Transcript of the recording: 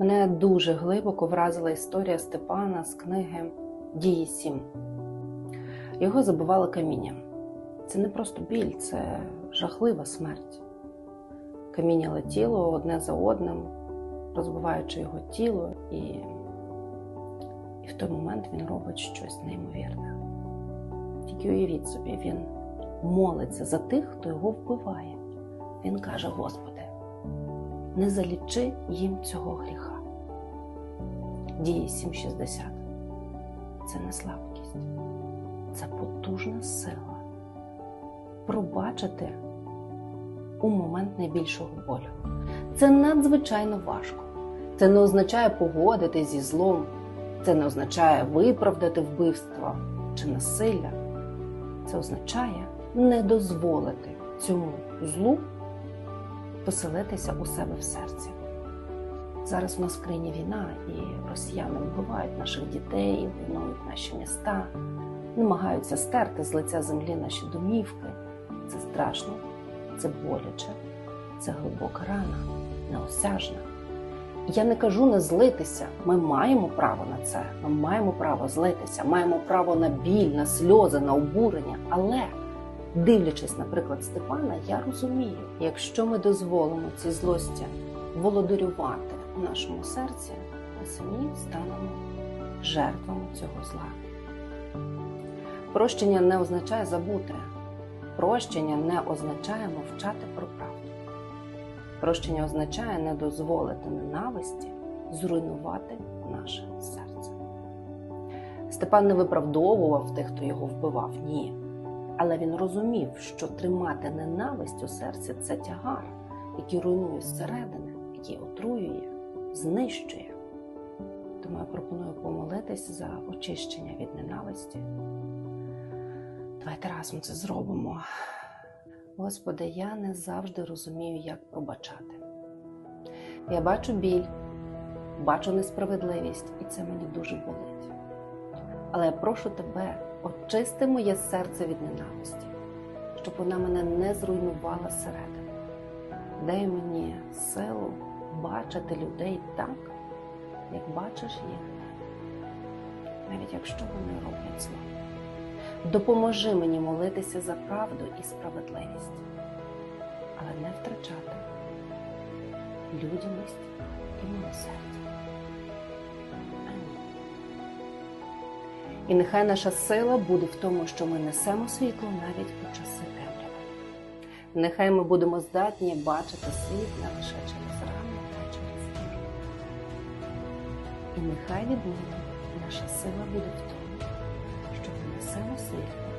Мене дуже глибоко вразила історія Степана з книги Дії 7. Його забивали камінням. Це не просто біль, це жахлива смерть. Каміння летіло одне за одним, розбиваючи його тіло, і, і в той момент він робить щось неймовірне. Тільки уявіть собі, він молиться за тих, хто його вбиває. Він каже: Господи, не залічи їм цього гріха. Дії 7.60 це не слабкість, це потужна сила. Пробачити у момент найбільшого болю. Це надзвичайно важко. Це не означає погодитись зі злом, це не означає виправдати вбивство чи насилля. Це означає не дозволити цьому злу поселитися у себе в серці. Зараз у нас в країні війна, і росіяни вбивають наших дітей, руйнують наші міста, намагаються стерти з лиця землі наші домівки. Це страшно, це боляче, це глибока рана, неосяжна. Я не кажу не злитися. Ми маємо право на це. Ми маємо право злитися, маємо право на біль, на сльози, на обурення. Але дивлячись, наприклад, Степана, я розумію, якщо ми дозволимо цій злості володарювати у нашому серці, ми самі станемо жертвами цього зла. Прощення не означає забути. Прощення не означає мовчати про правду. Прощення означає не дозволити ненависті зруйнувати наше серце. Степан не виправдовував тих, хто його вбивав, ні. Але він розумів, що тримати ненависть у серці це тягар, який руйнує зсередини, який отруює, знищує. Тому я пропоную помолитись за очищення від ненависті. Давайте разом це зробимо. Господи, я не завжди розумію, як пробачати. Я бачу біль, бачу несправедливість, і це мені дуже болить. Але я прошу тебе, очисти моє серце від ненависті, щоб вона мене не зруйнувала зсередини. Дай мені силу бачити людей так, як бачиш їх, навіть якщо вони роблять зло. Допоможи мені молитися за правду і справедливість, але не втрачати людяність і милосердя. І нехай наша сила буде в тому, що ми несемо світло навіть у часи темряви. Нехай ми будемо здатні бачити світ не лише через рану та через біль. І нехай віднині наша сила буде в тому, що ми несемо світло